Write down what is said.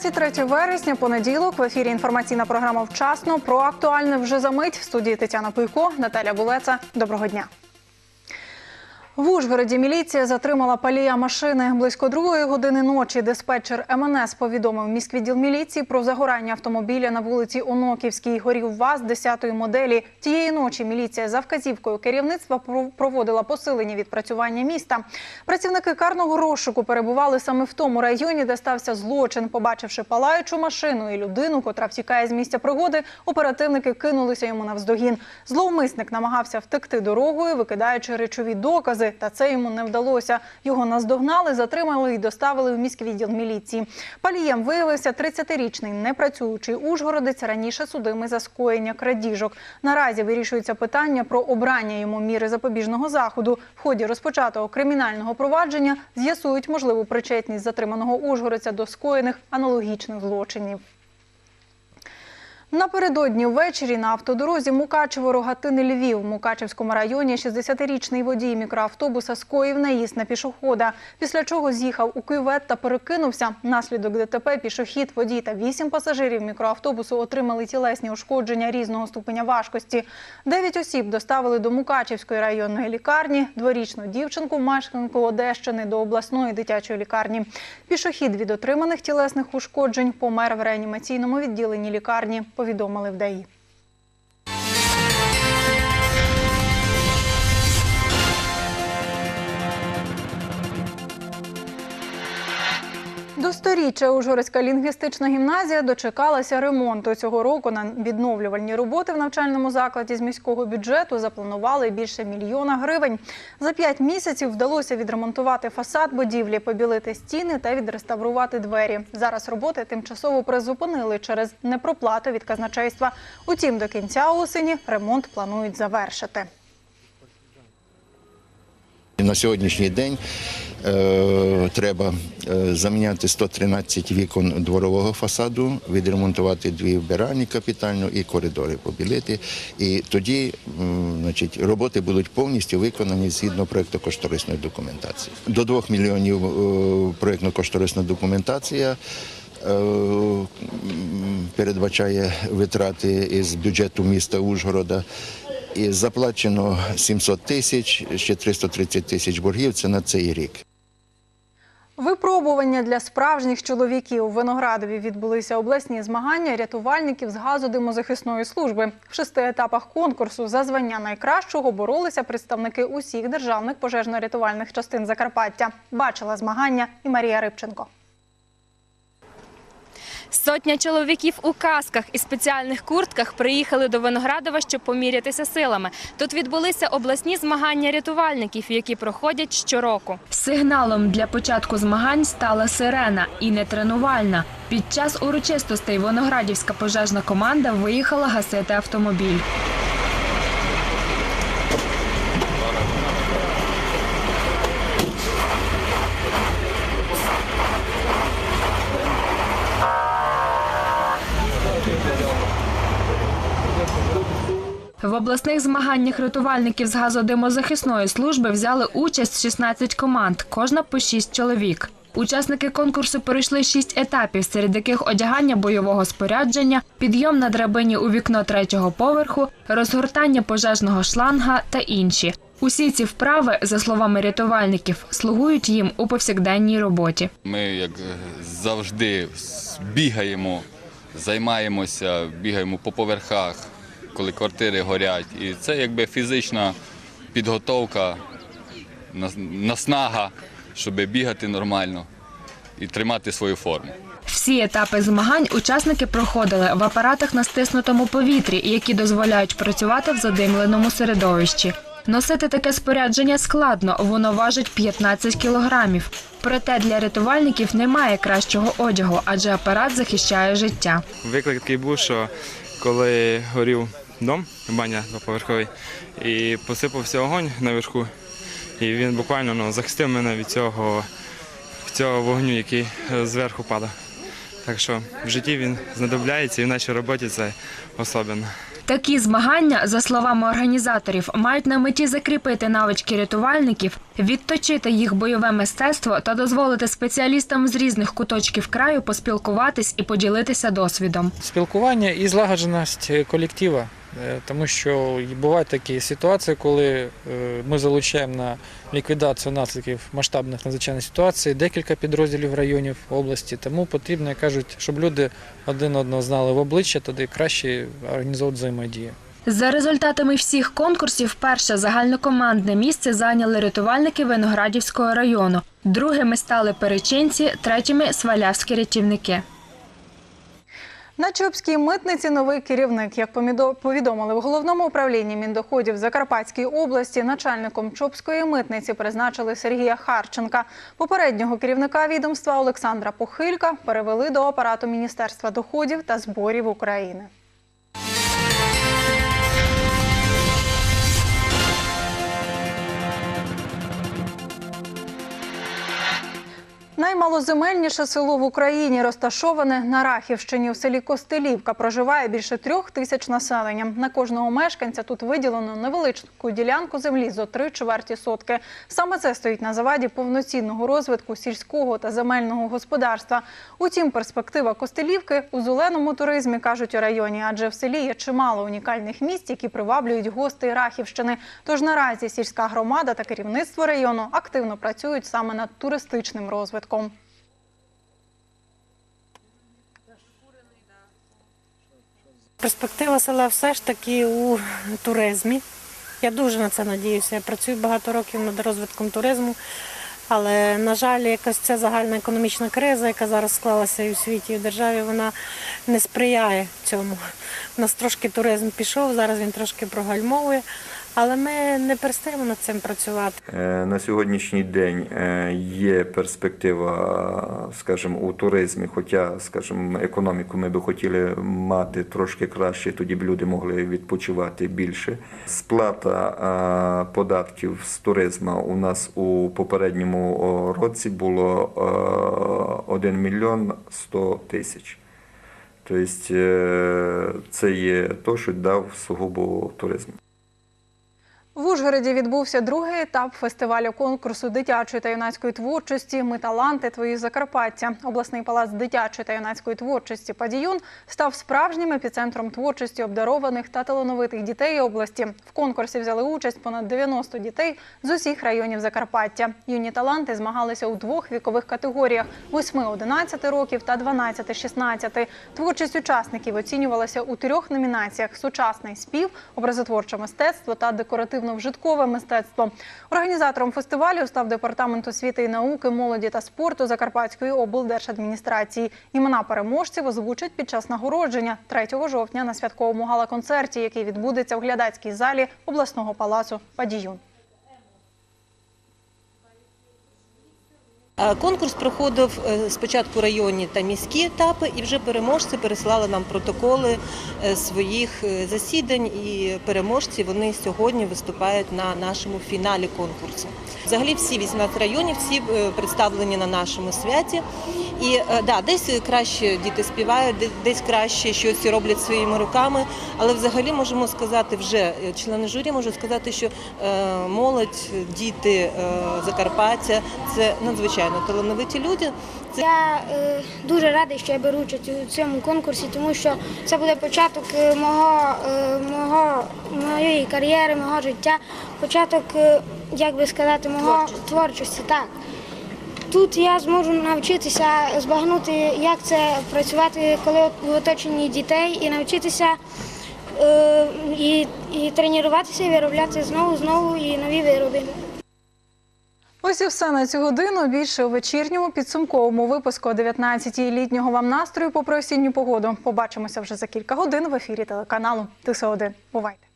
23 вересня, понеділок. В ефірі інформаційна програма «Вчасно». Про актуальне вже за мить. В студії Тетяна Пуйко, Наталя Булеца. Доброго дня. В Ужгороді міліція затримала палія машини. Близько другої години ночі диспетчер МНС повідомив міськвідділ міліції про загорання автомобіля на вулиці Оноківській. Горів ВАЗ 10-ї моделі. Тієї ночі міліція за вказівкою керівництва пров- проводила посилені відпрацювання міста. Працівники карного розшуку перебували саме в тому районі, де стався злочин. Побачивши палаючу машину і людину, котра втікає з місця пригоди, оперативники кинулися йому навздогін. Зловмисник намагався втекти дорогою, викидаючи речові докази, та це йому не вдалося. Його наздогнали, затримали і доставили в міськвідділ міліції. Палієм виявився 30-річний непрацюючий ужгородець, раніше судимий за скоєння крадіжок. Наразі вирішується питання про обрання йому міри запобіжного заходу. В ході розпочатого кримінального провадження з'ясують можливу причетність затриманого ужгородця до скоєних аналогічних злочинів. Напередодні ввечері на автодорозі Мукачево-Рогатини Львів в Мукачевському районі 60-річний водій мікроавтобуса скоїв наїзд на пішохода, після чого з'їхав у кювет та перекинувся. Наслідок ДТП пішохід, водій та вісім пасажирів мікроавтобусу отримали тілесні ушкодження різного ступеня важкості. Дев'ять осіб доставили до Мукачевської районної лікарні, дворічну дівчинку, мешканку Одещини до обласної дитячої лікарні. Пішохід від отриманих тілесних ушкоджень помер в реанімаційному відділенні лікарні, повідомили в ДАІ. Сторіччя Ужгородська лінгвістична гімназія дочекалася ремонту. Цього року на відновлювальні роботи в навчальному закладі з міського бюджету запланували більше мільйона гривень. За п'ять місяців вдалося відремонтувати фасад будівлі, побілити стіни та відреставрувати двері. Зараз роботи тимчасово призупинили через непроплату від казначейства. Утім, до кінця осені ремонт планують завершити. На сьогоднішній день е, треба е, заміняти 113 вікон дворового фасаду, відремонтувати дві вбиральні капітально і коридори побілити. І тоді значить, роботи будуть повністю виконані згідно проєктно-кошторисної документації. До 2 мільйонів е, проєктно-кошторисна документація. Передбачає витрати із бюджету міста Ужгорода. І заплачено 700 тисяч, ще 330 тисяч боргів. Це на цей рік. Випробування для справжніх чоловіків у Виноградові відбулися обласні змагання рятувальників з газодимозахисної служби. В шести етапах конкурсу за звання найкращого боролися представники усіх державних пожежно-рятувальних частин Закарпаття. Бачила змагання і Марія Рибченко. Сотня чоловіків у касках і спеціальних куртках приїхали до Виноградова, щоб помірятися силами. Тут відбулися обласні змагання рятувальників, які проходять щороку. Сигналом для початку змагань стала сирена і не тренувальна. Під час урочистостей Виноградівська пожежна команда виїхала гасити автомобіль. В обласних змаганнях рятувальників з газодимозахисної служби взяли участь 16 команд, кожна по 6 чоловік. Учасники конкурсу пройшли шість етапів, серед яких одягання бойового спорядження, підйом на драбині у вікно третього поверху, розгортання пожежного шланга та інші. Усі ці вправи, за словами рятувальників, слугують їм у повсякденній роботі. Ми як завжди бігаємо, займаємося, бігаємо по поверхах, коли квартири горять. І це якби фізична підготовка, наснага, щоб бігати нормально і тримати свою форму. Всі етапи змагань учасники проходили в апаратах на стиснутому повітрі, які дозволяють працювати в задимленому середовищі. Носити таке спорядження складно, воно важить 15 кілограмів. Проте для рятувальників немає кращого одягу, адже апарат захищає життя. Виклик такий був, що коли горів дом, баня двоповерховий, і посипався огонь наверху, і він буквально ну, захистив мене від цього, цього вогню, який е, зверху падав. Так що в житті він знадобляється і в нашій роботі це особливо. Такі змагання, за словами організаторів, мають на меті закріпити навички рятувальників, відточити їх бойове мистецтво та дозволити спеціалістам з різних куточків краю поспілкуватись і поділитися досвідом. спілкування і злагодженість колектива. Е, Тому що бувають такі ситуації, коли е, ми залучаємо на ліквідацію наслідків масштабних надзвичайних ситуацій декілька підрозділів районів області. Тому потрібно, як кажуть, щоб люди один одного знали в обличчя, тоді краще організовувати взаємодію. За результатами всіх конкурсів, перше загальнокомандне місце зайняли рятувальники Виноградівського району. Другими стали перечинці, третіми свалявські рятівники. На Чопській митниці новий керівник. Як повідомили в головному управлінні міндоходів Закарпатській області, начальником Чопської митниці призначили Сергія Харченка. Попереднього керівника відомства Олександра Похилька перевели до апарату Міністерства доходів та зборів України. Наймалоземельніше село в Україні розташоване на Рахівщині. В селі Костелівка проживає більше трьох тисяч населення. На кожного мешканця тут виділено невеличку ділянку землі зо три чверті сотки. Саме це стоїть на заваді повноцінного розвитку сільського та земельного господарства. Утім, перспектива Костелівки у зеленому туризмі кажуть у районі, адже в селі є чимало унікальних місць, які приваблюють гостей Рахівщини. Тож наразі сільська громада та керівництво району активно працюють саме над туристичним розвитком. Перспектива села все ж таки у туризмі. Я дуже на це надіюся. Я працюю багато років над розвитком туризму, але, на жаль, якась ця загальна економічна криза, яка зараз склалася і у світі, і в державі, вона не сприяє цьому. У нас трошки туризм пішов, зараз він трошки прогальмовує, але ми не перестаємо над цим працювати. Е, На сьогоднішній день е, є перспектива, скажімо, у туризмі, хоча, скажімо, економіку ми би хотіли мати трошки краще, тоді б люди могли відпочивати більше. Сплата е, податків з туризму у нас у попередньому році було е, 1 мільйон 100 тисяч. Тобто це є те, що дав сугубо туризм. В Ужгороді відбувся другий етап фестивалю конкурсу дитячої та юнацької творчості Ми таланти твої Закарпаття. Обласний палац дитячої та юнацької творчості Падіюн став справжнім епіцентром творчості обдарованих та талановитих дітей області. В конкурсі взяли участь понад 90 дітей з усіх районів Закарпаття. Юні таланти змагалися у двох вікових категоріях: 8-11 років та 12-16. Творчість учасників оцінювалася у трьох номінаціях: сучасний спів, образотворче мистецтво та декоративно-вжиткове мистецтво. Організатором фестивалю став департамент освіти і науки, молоді та спорту Закарпатської облдержадміністрації. Імена переможців озвучать під час нагородження 3 жовтня на святковому гала-концерті, який відбудеться в глядацькій залі обласного палацу Падіюн. Конкурс проходив е, спочатку районні та міські етапи, і вже переможці переслали нам протоколи е, своїх е, засідань. І переможці вони сьогодні виступають на нашому фіналі конкурсу. Взагалі, всі 18 районів всі е, представлені на нашому святі. І е, да, десь краще діти співають, десь краще щось роблять своїми руками. Але взагалі можемо сказати, вже е, члени журі можуть сказати, що е, молодь, діти е, Закарпаття це надзвичайно талановиті люди. Це Я е, дуже радий, що я беру участь у цьому конкурсі, тому що це буде початок е, мого, е, мого, моєї кар'єри, мого життя, початок, е, як би сказати, мого творчості. Так. Тут я зможу навчитися збагнути, як це працювати, коли в оточенні дітей, і навчитися е, і, і тренуватися, і виробляти знову, знову і нові вироби. Ось і все на цю годину. Більше у вечірньому підсумковому випуску о 19-й літнього вам настрою попри осінню погоду. Побачимося вже за кілька годин в ефірі телеканалу Тиса 1 Бувайте.